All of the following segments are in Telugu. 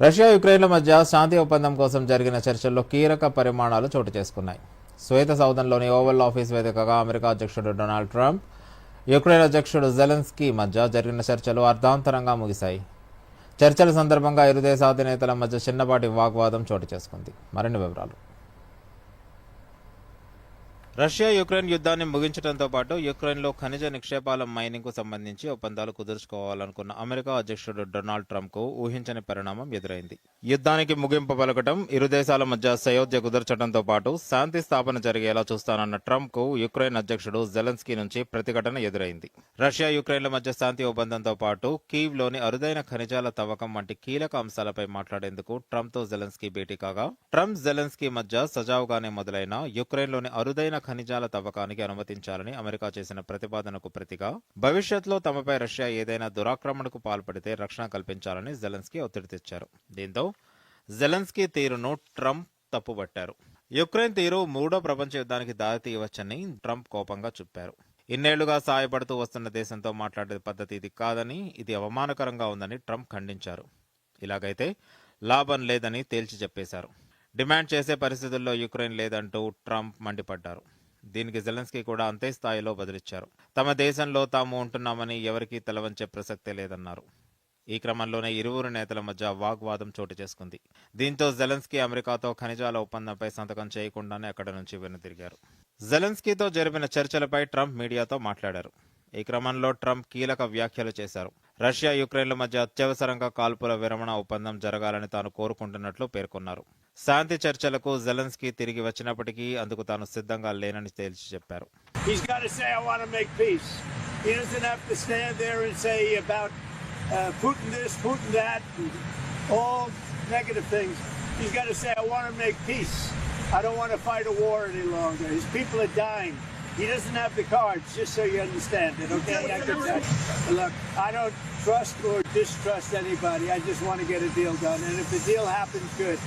రష్యా యుక్రెయిన్ల మధ్య శాంతి ఒప్పందం కోసం జరిగిన చర్చల్లో కీలక పరిమాణాలు చోటు చేసుకున్నాయి. శ్వేత సౌధంలోని ఓవల్ ఆఫీస్ వేదికగా అమెరికా అధ్యక్షుడు డొనాల్డ్ ట్రంప్ యుక్రెయిన్ అధ్యక్షుడు జెలెన్స్కీ మధ్య జరిగిన చర్చలు అర్ధాంతరంగా ముగిశాయి. చర్చల సందర్భంగా ఇరు దేశాధినేతల మధ్య చిన్నపాటి వాగ్వాదం చోటు చేసుకుంది. మరిన్ని వివరాలు. రష్యా యుక్రెయిన్ యుద్ధాన్ని ముగించడంతో పాటు యుక్రెయిన్లో ఖనిజ నిక్షేపాల మైనింగ్కు సంబంధించి ఒప్పందాలు కుదుర్చుకోవాలనుకున్న అమెరికా అధ్యక్షుడు డొనాల్డ్ ట్రంప్కు ఊహించని పరిణామం ఎదురైంది. యుద్ధానికి ముగింపు పలకటం ఇరు దేశాల మధ్య సయోధ్య కుదర్చడంతో పాటు శాంతి స్థాపన జరిగేలా చూస్తానన్న ట్రంప్కు యుక్రెయిన్ అధ్యక్షుడు జెలెన్స్కీ నుంచి ప్రతిఘటన ఎదురైంది. రష్యా యుక్రెయిన్ల మధ్య శాంతి ఒప్పందంతో పాటు కీవ్లోని అరుదైన ఖనిజాల తవ్వకం వంటి కీలక అంశాలపై మాట్లాడేందుకు ట్రంప్తో జెలెన్స్కీ భేటీ కాగా ట్రంప్ జెలెన్స్కీ మధ్య సజావుగానే మొదలైన యుక్రెయిన్లోని అరుదైన ఖనిజాల తవ్వకానికి అనుమతించాలని అమెరికా చేసిన ప్రతిపాదనకు ప్రతిగా భవిష్యత్తులో తమపై రష్యా ఏదైనా దురాక్రమణకు పాల్పడితే రక్షణ కల్పించాలని జెలెన్స్కీ ఒత్తిడి తెచ్చారు. దీంతో జెలెన్స్కీ తీరును ట్రంప్ తప్పుబట్టారు. యుక్రెయిన్ తీరు మూడో ప్రపంచ యుద్ధానికి దారి తీయవచ్చని ట్రంప్ కోపంగా చెప్పారు. ఇన్నేళ్ళుగా సాయపడుతూ వస్తున్న దేశంతో మాట్లాడే పద్ధతి ఇది కాదని ఇది అవమానకరంగా ఉందని ట్రంప్ ఖండించారు. ఇలాగైతే లాభం లేదని తేల్చి చెప్పేశారు. డిమాండ్ చేసే పరిస్థితుల్లో యుక్రెయిన్ లేదంటూ ట్రంప్ మండిపడ్డారు. దీనికి జెలెన్స్కీ కూడా అంతే స్థాయిలో బదిలిచ్చారు. తమ దేశంలో తాము ఉంటున్నామని ఎవరికీ తెలవంచే ప్రసక్తే లేదన్నారు. ఈ క్రమంలోనే ఇరువురు నేతల మధ్య వాగ్వాదం చోటు చేసుకుంది. దీంతో జెలెన్స్కీ అమెరికాతో ఖనిజాల ఒప్పందంపై సంతకం చేయకుండానే అక్కడి నుంచి వెనుతిరిగారు జెలెన్స్కీతో జరిపిన చర్చలపై ట్రంప్ మీడియాతో మాట్లాడారు. ఈ క్రమంలో ట్రంప్ కీలక వ్యాఖ్యలు చేశారు. రష్యా యుక్రెయిన్ల మధ్య అత్యవసరంగా కాల్పుల విరమణ ఒప్పందం జరగాలని తాను కోరుకుంటున్నట్లు పేర్కొన్నారు. శాంతి చర్చలకు జెలెన్స్కీ తిరిగి వచ్చినప్పటికీ అందుకు తాను సిద్ధంగా లేనని తేల్చి చెప్పారు He's got to say, I want to make peace. He doesn't have to stand there and say about uh, Putin this, Putin that, and all negative things. He's got to say, I want to make peace. I don't want to fight a war any longer. His people are dying. He doesn't have the cards, just so you understand it, okay? I can tell you. Look, I don't trust or distrust anybody. I just want to get a deal done. And if the deal happens, good.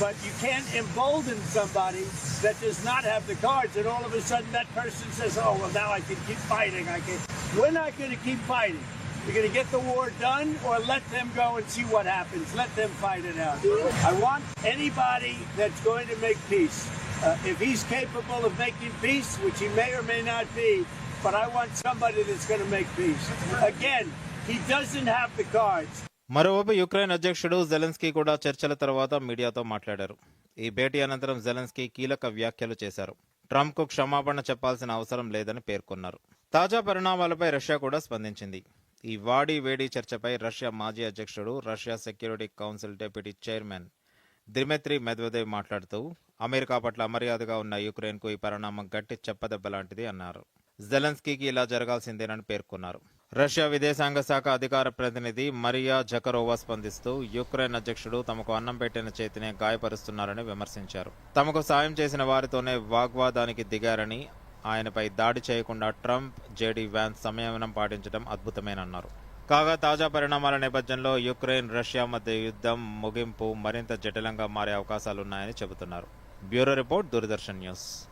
But you can't embolden somebody that does not have the cards, and all of a sudden that person says, "Oh, well, now I can keep fighting. I can." We're not going to keep fighting. We're going to get the war done, or let them go and see what happens. Let them fight it out. I want anybody that's going to make peace. Uh, if he's capable of making peace, which he may or may not be, but I want somebody that's going to make peace. Again, he doesn't have the cards. మరోవైపు యుక్రెయిన్ అధ్యక్షుడు జెలెన్స్కీ కూడా చర్చల తర్వాత మీడియాతో మాట్లాడారు. ఈ భేటీ అనంతరం జెలెన్స్కీ కీలక వ్యాఖ్యలు చేశారు. ట్రంప్కు క్షమాపణ చెప్పాల్సిన అవసరం లేదని పేర్కొన్నారు. తాజా పరిణామాలపై రష్యా కూడా స్పందించింది. ఈ వాడి వేడి చర్చపై రష్యా మాజీ అధ్యక్షుడు Russia security council deputy chairman Dmitry Medvedev మాట్లాడుతూ అమెరికా పట్ల అమర్యాదగా ఉన్న యుక్రెయిన్కు ఈ పరిణామం గట్టి చెప్పదెబ్బ లాంటిది అన్నారు. జెలెన్స్కీకి ఇలా జరగాల్సిందేనని పేర్కొన్నారు. రష్యా విదేశాంగ శాఖ అధికార ప్రతినిధి మరియా జకరోవా స్పందిస్తూ యుక్రెయిన్ అధ్యక్షుడు తమకు అన్నం పెట్టిన చేతినే గాయపరుస్తున్నారని విమర్శించారు. తమకు సాయం చేసిన వారితోనే వాగ్వాదానికి దిగారని ఆయనపై దాడి చేయకుండా ట్రంప్ జేడీ వ్యాన్స్ సంయమనం పాటించడం అద్భుతమేనన్నారు. కాగా తాజా పరిణామాల నేపథ్యంలో యుక్రెయిన్ రష్యా మధ్య యుద్ధం ముగింపు మరింత జటిలంగా మారే అవకాశాలున్నాయని చెబుతున్నారు. Bureau report Doordarshan news.